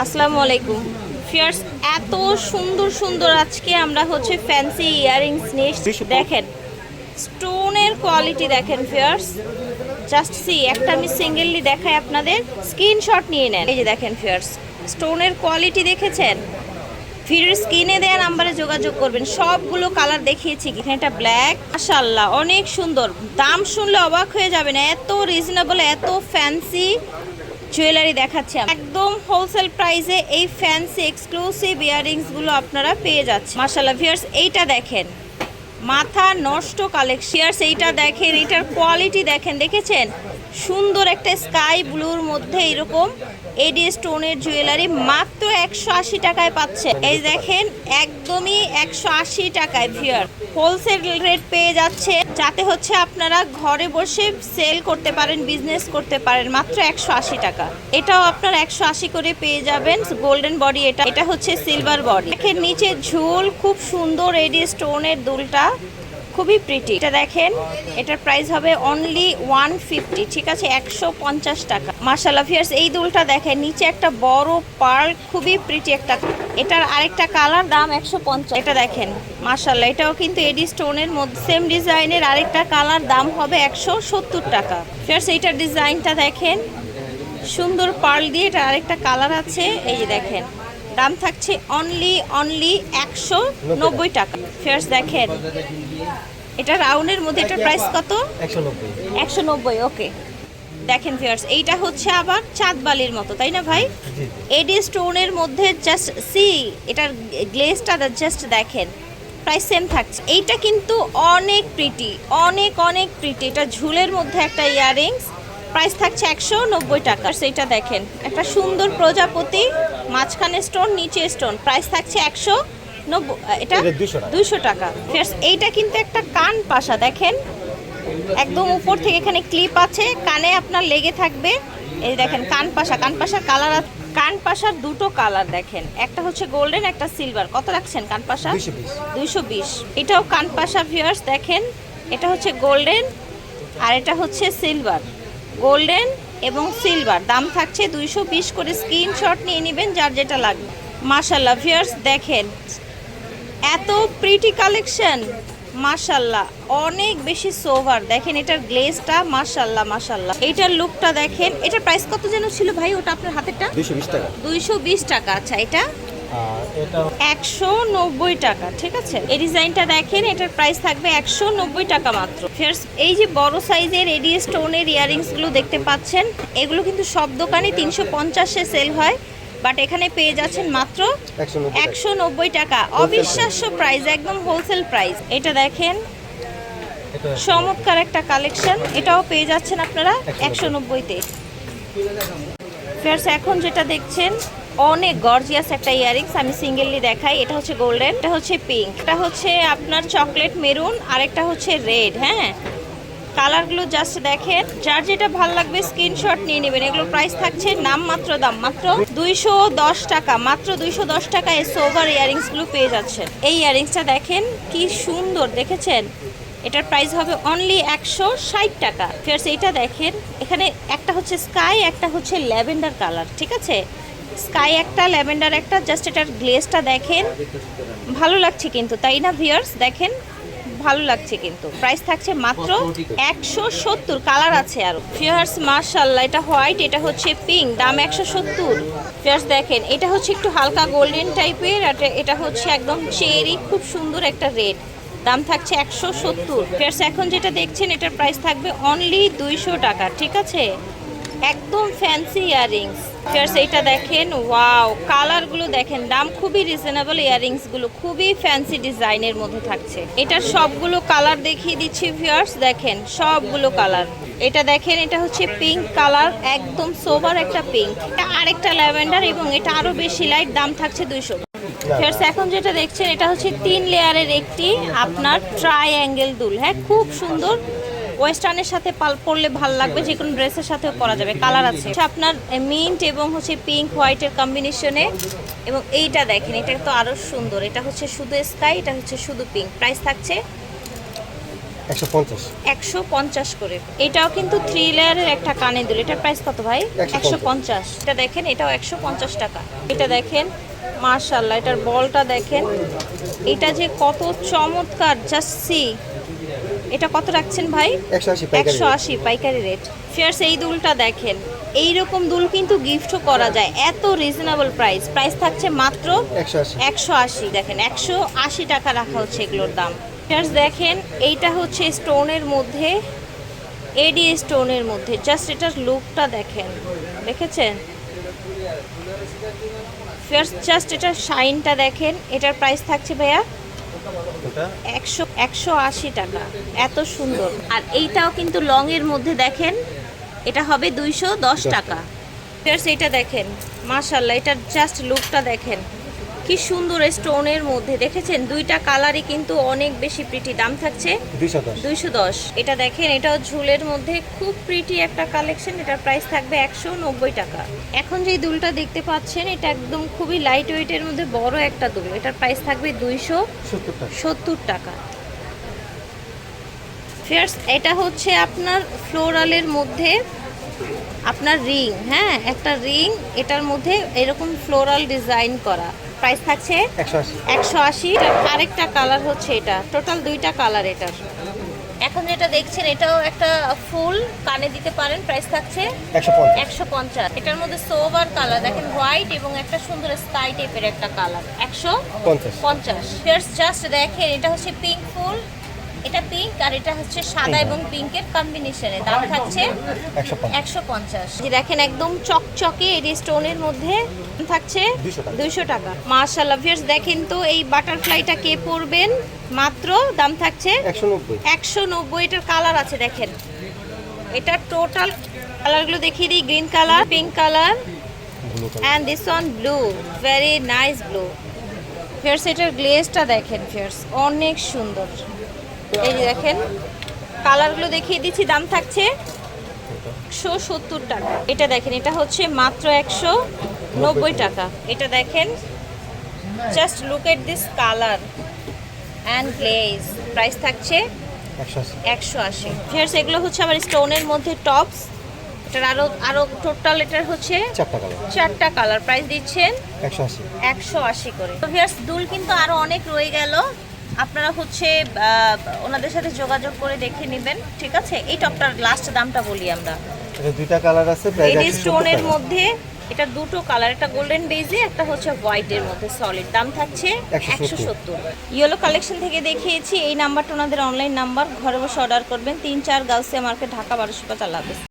আসসালামু আলাইকুম। ফিয়ার্স এত সুন্দর সুন্দর আজকে আমরা হচ্ছে ফ্যান্সি ইয়ারিংস নিয়ে দেখেন স্টোনের কোয়ালিটি দেখেন ফিয়ার্স জাস্ট সি একটা আমি সিঙ্গেললি দেখাই আপনাদের। স্ক্রিনশট নিয়ে নেন। এই যে দেখেন ফিয়ার্স স্টোনের কোয়ালিটি দেখেছেন? ভিডিওর স্ক্রিনে দেওয়া নাম্বারে যোগাযোগ করবেন। সবগুলো কালার দেখিয়েছি এখানে এটা ব্ল্যাক মাশাল্লাহ অনেক সুন্দর। দাম শুনলে অবাক হয়ে যাবেন। এত রিজনেবল এত ফ্যান্সি জুয়েলারি দেখাচ্ছি। একদম হোলসেল প্রাইসে এই ফ্যান্সি এক্সক্লুসিভ ইয়ারিংসগুলো আপনারা পেয়ে যাচ্ছেন। মাশাল্লাহ ভিয়ার্স এইটা দেখেন। মাথা নষ্ট কালেকশিয়ার্স এইটা দেখেন এটার কোয়ালিটি দেখেন, দেখেছেন? সুন্দর একটা স্কাই ব্লুর মধ্যে এরকম এডি স্টোনের জুয়েলারি মাত্র একশো আশি টাকায় পাচ্ছে। এই দেখেন একদমই একশো আশি টাকায় ভিয়ার হোলসেল রেট পেয়ে যাচ্ছে, যাতে হচ্ছে আপনারা ঘরে বসে সেল করতে পারেন বিজনেস করতে পারেন, মাত্র একশো আশি টাকা। এটাও আপনার একশো আশি করে পেয়ে যাবেন গোল্ডেন বডি এটা। এটা হচ্ছে সিলভার বডি দেখেন নিচে ঝুল, খুব সুন্দর এডি স্টোনের দুলটা। খুবই প্রিটি এটা দেখেন, এটার প্রাইস হবে অনলি ওয়ান ফিফটি ঠিক আছে? একশো পঞ্চাশ টাকা। মার্শাল্লাহ ফিয়ার্স এই দুলটা দেখেন, নিচে একটা বড় পার্ল খুবই প্রিটি একটা। এটার আরেকটা কালার দাম একশো পঞ্চাশ। এটা দেখেন মার্শাল্লাহ এটাও কিন্তু এডি স্টোনের মধ্যে সেম ডিজাইনের আরেকটা কালার দাম হবে একশো সত্তর টাকা। ফিয়ার্স এইটার ডিজাইনটা দেখেন, সুন্দর পার্ল দিয়ে এটা আরেকটা কালার আছে। এই যে দেখেন দাম থাকছে অনলি অনলি একশো নব্বই টাকা। ফিয়ার্স দেখেন এটা রাউন্ডের মধ্যে এটার প্রাইস কত? একশো নব্বই। ওকে দেখেন ফিয়ার্স এইটা হচ্ছে আবার চাঁদ বালির মতো তাই না ভাই? এডি স্টোনের মধ্যে জাস্ট সি এটার গ্লেজটা জাস্ট দেখেন প্রাইস সেম থাকছে। এইটা কিন্তু অনেক প্রিটি অনেক অনেক প্রিটি এটা ঝুলের মধ্যে একটা ইয়াররিংস প্রাইস থাকছে একশো নব্বই টাকা। সেইটা দেখেন একটা সুন্দর প্রজাপতি মাঝখানে স্টোন নিচে স্টোন। প্রাইস থাকছে একশো নব্বই এটা 200 টাকা। এইটা কিন্তু একটা কান পাশা দেখেন। একদম উপর থেকে এখানে ক্লিপ আছে কানে আপনার লেগে থাকবে। এই দেখেন কান পাশা কান পাশার কালার কান পাশার দুটো কালার দেখেন। একটা হচ্ছে গোল্ডেন একটা সিলভার কত রাখছেন কান পাশা? 220 দুইশো বিশ। এটাও কান পাশা ভিউয়ার্স দেখেন। এটা হচ্ছে গোল্ডেন আর এটা হচ্ছে সিলভার গোল্ডেন এবং সিলভার। দাম থাকছে দুইশো বিশ করে স্ক্রিনশট নিয়ে নেবেন যার যেটা লাগবে। মাশাল্লাহ ভিউয়ার্স দেখেন। এত প্রিটি কালেকশন মাশাল্লাহ অনেক বেশি সোভার দেখেন এটার গ্লেজটা মাশাল্লাহ মাশাল্লাহ এইটার লুকটা দেখেন। এটার প্রাইস কত যেন ছিল ভাই ওটা আপনার হাতেরটা? দুইশো বিশ টাকা। দুইশো বিশ টাকা। আচ্ছা এটা? একশো নব্বই টাকা ঠিক আছে? এই ডিজাইনটা দেখেন এটার প্রাইস থাকবে একশো নব্বই টাকা মাত্র। ফেরস এই যে বড় সাইজের এডি স্টোনের ইয়ারিংসগুলো দেখতে পাচ্ছেন এগুলো কিন্তু সব দোকানে তিনশো পঞ্চাশে সেল হয় বাট এখানে পেয়ে যাচ্ছেন মাত্র। একশো নব্বই টাকা। অবিশ্বাস্য প্রাইস একদম হোলসেল প্রাইস এটা দেখেন চমৎকার একটা কালেকশন এটাও পেয়ে যাচ্ছেন আপনারা একশো নব্বইতে। ফেয়ার্স এখন যেটা দেখছেন, অনেক গর্জিয়াস একটা ইয়ারিংস আমি সিঙ্গেললি দেখাই। এটা হচ্ছে গোল্ডেন এটা হচ্ছে পিঙ্ক এটা হচ্ছে আপনার চকলেট মেরুন আরেকটা হচ্ছে রেড হ্যাঁ? কালারগুলো জাস্ট দেখেন। যার যেটা ভালো লাগবে স্ক্রিনশট নিয়ে নেবেন। এগুলো প্রাইস থাকছে নাম মাত্র দাম, মাত্র দুইশো দশ টাকা, মাত্র দুইশো দশ টাকায় সোভার ইয়ারিংসগুলো পেয়ে যাচ্ছেন। এই ইয়ারিংসটা দেখেন, কি সুন্দর, দেখেছেন? এটার প্রাইস হবে অনলি একশো ষাট টাকা। ফেরস এইটা দেখেন, এখানে একটা হচ্ছে স্কাই একটা হচ্ছে ল্যাভেন্ডার কালার ঠিক আছে? স্কাই একটা ল্যাভেন্ডার একটা জাস্ট এটার গ্লেজটা দেখেন, ভালো লাগছে কিন্তু, তাই না ভিয়ার্স দেখেন, ভালো লাগছে কিন্তু। প্রাইস থাকছে মাত্র একশো সত্তর কালার আছে আরও। ফিয়ার্স মার্শাল্লাহ এটা হোয়াইট এটা হচ্ছে পিঙ্ক দাম একশো সত্তর। ফিয়ার্স দেখেন, এটা হচ্ছে একটু হালকা গোল্ডেন টাইপের এটা হচ্ছে একদম চেরি খুব সুন্দর একটা রেড দাম থাকছে একশো সত্তর। ফিয়ার্স এখন যেটা দেখছেন, এটার প্রাইস থাকবে অনলি দুইশো টাকা, ঠিক আছে? একদম ফ্যান্সি ইয়ারিংস ফিয়ার্স এইটা দেখেন ওয়াও কালারগুলো দেখেন, দাম খুবই রিজনেবল ইয়ারিংসগুলো খুবই ফ্যান্সি ডিজাইনের মধ্যে থাকছে। এটার সবগুলো কালার দেখিয়ে দিচ্ছি ফিয়ার্স দেখেন, সবগুলো কালার এটা দেখেন, এটা হচ্ছে পিঙ্ক কালার একদম সোবার একটা পিঙ্ক এটা আরেকটা ল্যাভেন্ডার এবং এটা আরও বেশি লাইট দাম থাকছে দুইশো। ফিয়ার্স এখন যেটা দেখছেন, এটা হচ্ছে তিন লেয়ারের একটি আপনার ট্রাই অ্যাঙ্গেল দুল। হ্যাঁ খুব সুন্দর ওয়েস্টার্নের সাথে পাল পরলে ভালো লাগবে, যে কোনো ড্রেসের সাথেও পরা যাবে কালার আছে। আপনার মিন্ট এবং হচ্ছে পিঙ্ক হোয়াইটের কম্বিনেশনে এবং এইটা দেখেন, এটা তো আরও সুন্দর, এটা হচ্ছে শুধু স্কাই এটা হচ্ছে শুধু পিঙ্ক প্রাইস থাকছে একশো পঞ্চাশ। করে। এটাও কিন্তু থ্রি লেয়ারের একটা কানে দুল। এটার প্রাইস কত ভাই? 150 একশো পঞ্চাশ। এটা দেখেন এটাও একশো পঞ্চাশ টাকা। এটা দেখেন মার্শাল্লাহ এটার বলটা দেখেন। এটা যে কত চমৎকার জাস্ট সি এটা কত রাখছেন ভাই? একশো আশি পাইকারি রেট ফিয়ার্স এই দুলটা দেখেন। এই রকম দুল কিন্তু গিফটও করা যায়। এত রিজনেবল প্রাইস প্রাইস থাকছে মাত্র একশো আশি। দেখেন একশো আশি টাকা রাখা হচ্ছে এগুলোর দাম। ফিয়ার্স দেখেন এইটা হচ্ছে স্টোনের মধ্যে এডি স্টোনের মধ্যে জাস্ট এটার লুকটা দেখেন দেখেছেন? ফিয়ার্স জাস্ট এটার শাইনটা দেখেন এটার প্রাইস থাকছে ভাইয়া একশো একশো আশি টাকা এত সুন্দর। আর এইটাও কিন্তু লং এর মধ্যে দেখেন এটা হবে দুইশো দশ টাকা। এটা দেখেন মাশাল্লাহ এটার জাস্ট লুকটা দেখেন। কি সুন্দর স্টোনের মধ্যে। দেখেছেন? দুইটা কালারই কিন্তু অনেক বেশি প্রিটি দাম থাকছে দুইশো দশ। এটা দেখেন এটাও ঝুলের মধ্যে খুব প্রিটি একটা কালেকশন এটার প্রাইস থাকবে একশো নব্বই টাকা। এখন যে দুলটা দেখতে পাচ্ছেন এটা একদম খুবই লাইট ওয়েটের মধ্যে বড় একটা দুল। এটার প্রাইস থাকবে দুইশো সত্তর টাকা। ফিয়ার্স এটা হচ্ছে আপনার ফ্লোরালের মধ্যে আপনার রিং। হ্যাঁ একটা রিং এটার মধ্যে এরকম ফ্লোরাল ডিজাইন করা। প্রাইস থাকছে একশো আশি। আরেকটা কালার হচ্ছে এটা। টোটাল দুইটা কালার এটার। এখন যেটা দেখছেন এটাও একটা ফুল কানে দিতে পারেন প্রাইস থাকছে একশো পঞ্চাশ। এটার মধ্যে সোভার কালার দেখেন হোয়াইট এবং একটা সুন্দর স্কাই টাইপের একটা কালার। একশো পঞ্চাশ। পঞ্চাশ। জাস্ট দেখেন এটা হচ্ছে পিঙ্ক ফুল। এটা পিঙ্ক আর এটা হচ্ছে সাদা এবং পিঙ্কের কম্বিনেশনে দাম থাকছে একশো পঞ্চাশ। দেখেন একদম চকচকে এটি স্টোনের মধ্যে থাকছে দুইশো টাকা। মার্শাল্লাহ ভিয়ার্স দেখেন তো এই বাটারফ্লাইটা কে পরবেন? মাত্র দাম থাকছে একশো নব্বই। এটার কালার আছে দেখেন। এটা টোটাল কালারগুলো দেখিয়ে দিই। Green colour pink colour colour and this one blue very nice blue fierce এটার গ্লেজটা দেখেন ফিয়ার্স অনেক সুন্দর। এই যে দেখেন কালারগুলো দেখিয়ে দিচ্ছি দাম থাকছে একশো সত্তর টাকা। এটা দেখেন এটা হচ্ছে মাত্র একশো নব্বই টাকা। এটা দেখেন just look at this colour and glaze price থাকছে একশো আশি। ফিয়ার্স এগুলো হচ্ছে আবার স্টোনের মধ্যে টপস এটার আরও আরও টোটাল এটার হচ্ছে চারটা কালার প্রাইস দিচ্ছেন একশো আশি। একশো আশি করে। তো ভিয়ার্স দুল কিন্তু আরও অনেক রয়ে গেল। আপনারা হচ্ছে ওনাদের সাথে যোগাযোগ করে দেখে নেবেন ঠিক আছে? এই টপটার লাস্ট দামটা বলি আমরা। এটা দুইটা কালার আছে এডি স্টোনের মধ্যে এটা দুটো কালার একটা গোল্ডেন বেজে একটা হচ্ছে হোয়াইটের মধ্যে সলিড দাম থাকছে 170 একশো সত্তর। ইয়েলো কালেকশন থেকে দেখিয়েছি এই নাম্বারটা ওনাদের অনলাইন নাম্বার ঘরে বসে অর্ডার করবেন। তিন চার গাউসিয়া মার্কেট ঢাকা বারোশো পাঁচ আল্লাহ।